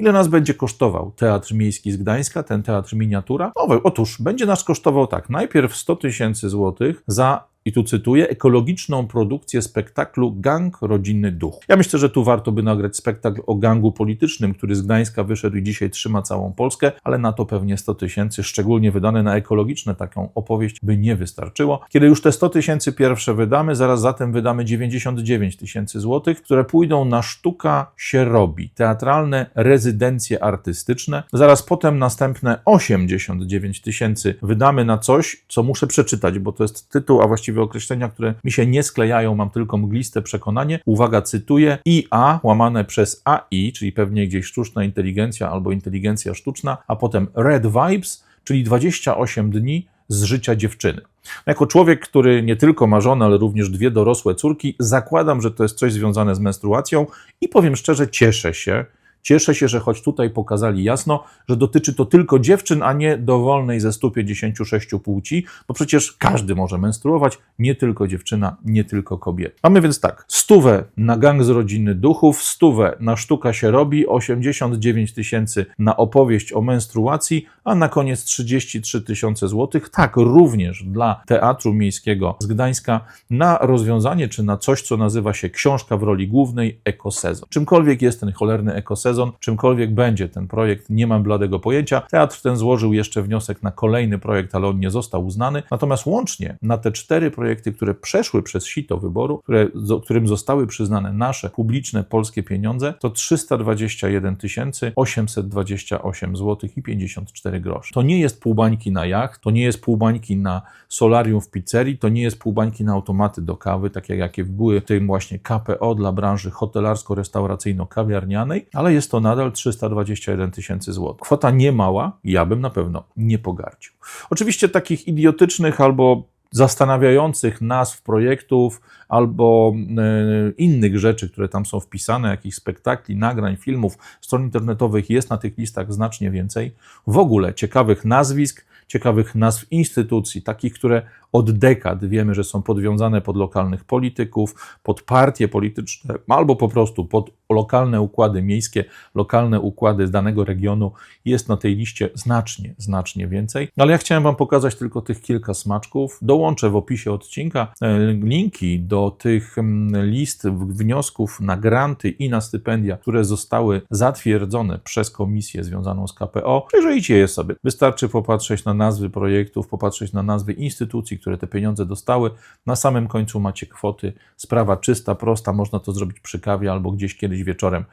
Ile nas będzie kosztował Teatr Miejski z Gdańska, ten teatr miniatura? Otóż będzie nas kosztował tak, najpierw 100 tysięcy złotych za i tu cytuję, ekologiczną produkcję spektaklu Gang Rodzinny Duch. Ja myślę, że tu warto by nagrać spektakl o gangu politycznym, który z Gdańska wyszedł i dzisiaj trzyma całą Polskę, ale na to pewnie 100 tysięcy, szczególnie wydane na ekologiczne taką opowieść, by nie wystarczyło. Kiedy już te 100 tysięcy pierwsze wydamy, zaraz zatem wydamy 99 tysięcy złotych, które pójdą na Sztuka się robi, teatralne rezydencje artystyczne. Zaraz potem następne 89 tysięcy wydamy na coś, co muszę przeczytać, bo to jest tytuł, a właściwie określenia, które mi się nie sklejają, mam tylko mgliste przekonanie. Uwaga, cytuję. IA łamane przez AI, czyli pewnie gdzieś sztuczna inteligencja albo inteligencja sztuczna, a potem Red Vibes, czyli 28 dni z życia dziewczyny. Jako człowiek, który nie tylko ma żonę, ale również dwie dorosłe córki, zakładam, że to jest coś związane z menstruacją i powiem szczerze, cieszę się, Cieszę się, że choć tutaj pokazali jasno, że dotyczy to tylko dziewczyn, a nie dowolnej ze 156 płci, bo przecież każdy może menstruować, nie tylko dziewczyna, nie tylko kobieta. Mamy więc tak, stówę na gang z rodziny duchów, stówę na sztuka się robi, 89 tysięcy na opowieść o menstruacji, a na koniec 33 tysiące złotych, tak również dla Teatru Miejskiego z Gdańska, na rozwiązanie czy na coś, co nazywa się książka w roli głównej, ekosezon. Czymkolwiek jest ten cholerny ekosezon, sezon, czymkolwiek będzie ten projekt, nie mam bladego pojęcia. Teatr ten złożył jeszcze wniosek na kolejny projekt, ale on nie został uznany. Natomiast łącznie na te cztery projekty, które przeszły przez sito wyboru, które, którym zostały przyznane nasze publiczne polskie pieniądze, to 321 828 zł i 54 groszy. To nie jest półbańki na jacht, to nie jest półbańki na solarium w pizzerii, to nie jest półbańki na automaty do kawy, tak jak jakie były w tym właśnie KPO dla branży hotelarsko-restauracyjno-kawiarnianej, ale jest to nadal 321 tysięcy złotych. Kwota nie mała, ja bym na pewno nie pogardził. Oczywiście takich idiotycznych albo zastanawiających nazw projektów albo y, innych rzeczy, które tam są wpisane, jakichś spektakli, nagrań, filmów, stron internetowych jest na tych listach znacznie więcej. W ogóle ciekawych nazwisk, ciekawych nazw instytucji, takich, które od dekad wiemy, że są podwiązane pod lokalnych polityków, pod partie polityczne, albo po prostu pod lokalne układy miejskie, lokalne układy z danego regionu. Jest na tej liście znacznie, znacznie więcej. Ale ja chciałem Wam pokazać tylko tych kilka smaczków. Dołączę w opisie odcinka e, linki do tych mm, list wniosków na granty i na stypendia, które zostały zatwierdzone przez komisję związaną z KPO. Przejrzyjcie je sobie. Wystarczy popatrzeć na nazwy projektów, popatrzeć na nazwy instytucji, które te pieniądze dostały. Na samym końcu macie kwoty. Sprawa czysta, prosta, można to zrobić przy kawie albo gdzieś kiedyś wieczorem